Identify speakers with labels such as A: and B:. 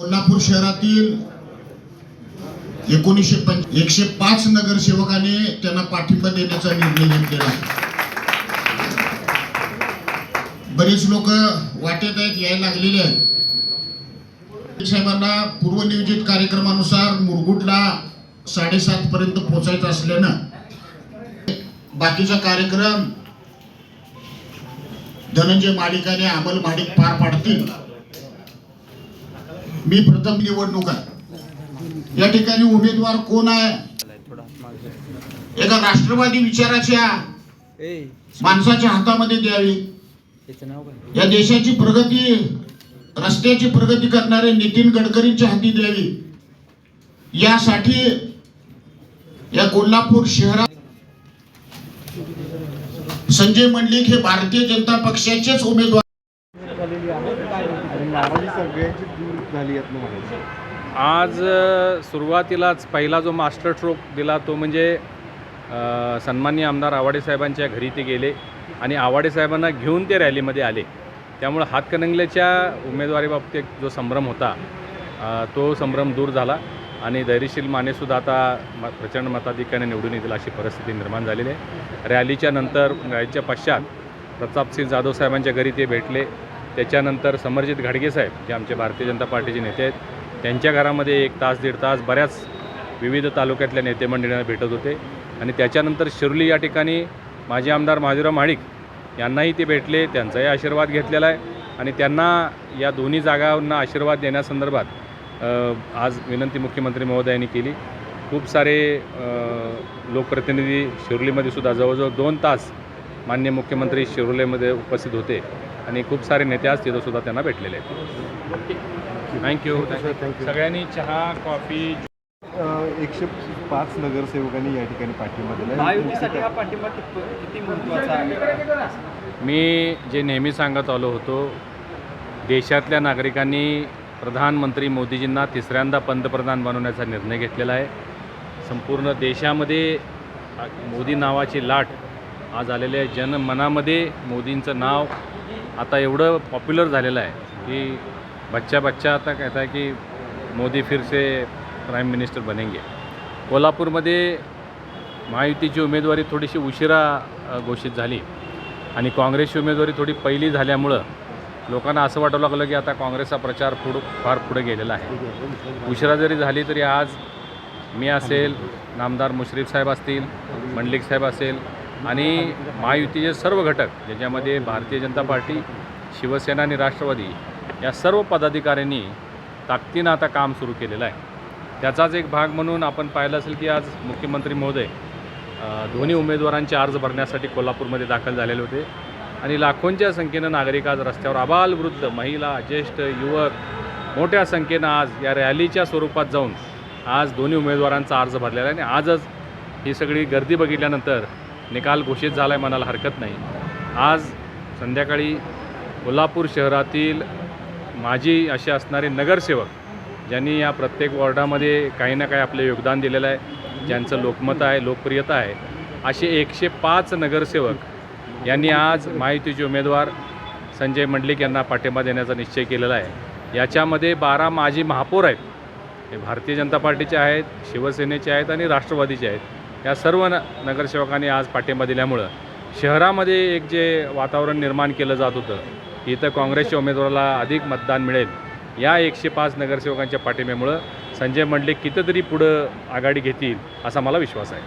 A: कोल्हापूर शहरातील एकोणीसशे पंच एकशे पाच नगरसेवकांनी त्यांना पाठिंबा देण्याचा निर्णय घेतलेला बरेच लोक वाटेत आहेत यायला लागलेले आहेत. साहेबांना पूर्वनियोजित कार्यक्रमानुसार मुरगुडला साडेसात पर्यंत पोहोचायचं असल्यानं बाकीचा कार्यक्रम धनंजय मालिकाने आणि अमल माडिक पार पाडतील. मी प्रथम निवडणूक आहे. या ठिकाणी उमेदवार कोण आहे? एका राष्ट्रवादी विचाराच्या माणसाच्या हातामध्ये द्यावी. या देशाची प्रगती रस्त्याची प्रगती करणारे नितीन गडकरींच्या हाती द्यावी. यासाठी या कोल्हापूर शहरात संजय मंडलिक हे भारतीय जनता पक्षाचेच उमेदवार
B: झालेली आहे आणि नाराजी सगळ्यांची झाली यातनं म्हणायचं
C: आज सुरुवातीलाच पहिला जो मास्टर स्ट्रोक दिला तो म्हणजे सन्मान्य आमदार आवाडे साहेबांच्या घरी ते गेले आणि आवाडे साहेबांना घेऊन ते रॅलीमध्ये आले. त्यामुळं हातकणंगल्याच्या उमेदवारीबाबतीत जो संभ्रम होता तो संभ्रम दूर झाला आणि धैर्यशील मानेसुद्धा आता म प्रचंड मताधिकाने निवडून येतील अशी परिस्थिती निर्माण झालेली आहे. रॅलीच्या नंतर रॅलीच्या पश्चात प्रतापसिंह जाधव साहेबांच्या घरी ते भेटले. त्याच्यानंतर समरजित घाडगे साहेब जे आमचे भारतीय जनता पार्टीचे नेते आहेत त्यांच्या घरामध्ये एक तास दीड तास बऱ्याच विविध तालुक्यातल्या नेते मंडळींना भेटत होते. आणि त्याच्यानंतर शिर्ली या ठिकाणी माजी आमदार महाजीराव महाडिक यांनाही ते भेटले त्यांचाही आशीर्वाद घेतलेला आहे. आणि त्यांना या दोन्ही जागांना आशीर्वाद देण्यासंदर्भात आज विनंती मुख्यमंत्री महोदयांनी केली. खूप सारे लोकप्रतिनिधी शिर्लीमध्ये सुद्धा जवळजवळ दोन तास मान्य मुख्यमंत्री शिरोलेमध्ये उपस्थित होते आणि खूप सारे नेते आज तिथं सुद्धा त्यांना भेटलेले आहेत. थँक्यू सगळ्यांनी चहा कॉफी
B: एकशे पाच नगरसेवकांनी या ठिकाणी पाठिंबा दिला
D: महायुतीसाठी हा पाठिंबा कित- किती महत्त्वाचा आहे?
C: मी जे नेहमी सांगत आलो होतो देशातल्या नागरिकांनी प्रधानमंत्री मोदीजींना तिसऱ्यांदा पंतप्रधान बनवण्याचा निर्णय घेतलेला आहे. संपूर्ण देशामध्ये मोदी नावाची लाट आज आलेल्या आहे जनमनामध्ये मोदींचं नाव आता एवढं पॉप्युलर झालेलं आहे की बच्चा बच्चा आता कहता आहे की मोदी फिर से प्राईम मिनिस्टर बनेंगे. कोल्हापूरमध्ये महायुतीची उमेदवारी थोडीशी उशिरा घोषित झाली आणि काँग्रेसची उमेदवारी थोडी पहिली झाल्यामुळं लोकांना असं वाटू लागलं की आता काँग्रेसचा प्रचार पुढं फार पुढे गेलेला आहे. उशिरा जरी झाली तरी आज मी असेल नामदार मुश्रीफ साहेब असतील मंडलिक साहेब असेल आणि महायुतीचे सर्व घटक ज्याच्यामध्ये भारतीय जनता पार्टी शिवसेना आणि राष्ट्रवादी या सर्व पदाधिकाऱ्यांनी ताकदीनं आता काम सुरू केलेलं आहे. त्याचाच एक भाग म्हणून आपण पाहिलं असेल की आज मुख्यमंत्री महोदय दोन्ही उमेदवारांचे अर्ज भरण्यासाठी कोल्हापूरमध्ये दाखल झालेले होते. आणि लाखोंच्या संख्येनं नागरिक आज रस्त्यावर आबालवृद्ध महिला ज्येष्ठ युवक मोठ्या संख्येनं आज या रॅलीच्या स्वरूपात जाऊन आज दोन्ही उमेदवारांचा अर्ज भरलेला आहे. आणि आजच ही सगळी गर्दी बघितल्यानंतर निकाल घोषित झाला आहे म्हणायला हरकत नाही. आज संध्याकाळी कोल्हापूर शहरातील माजी असे असणारे नगरसेवक ज्यांनी या प्रत्येक वॉर्डामध्ये काही ना काही आपलं योगदान दिलेलं आहे ज्यांचं लोकमत आहे लोकप्रियता आहे असे एकशे पाच नगरसेवक यांनी आज महायुतीचे उमेदवार संजय मंडलिक यांना पाठिंबा देण्याचा निश्चय केलेला आहे. याच्यामध्ये बारा माजी महापौर आहेत. हे भारतीय जनता पार्टीचे आहेत शिवसेनेचे आहेत आणि राष्ट्रवादीचे आहेत. या सर्व न नगरसेवकांनी आज पाठिंबा दिल्यामुळं शहरामध्ये एक जे वातावरण निर्माण केलं जात होतं की इथं काँग्रेसच्या उमेदवाराला अधिक मतदान मिळेल. या एकशे पाच नगरसेवकांच्या पाठिंब्यामुळं संजय मंडलिक कितीतरी पुढं आघाडी घेतील असा मला विश्वास आहे.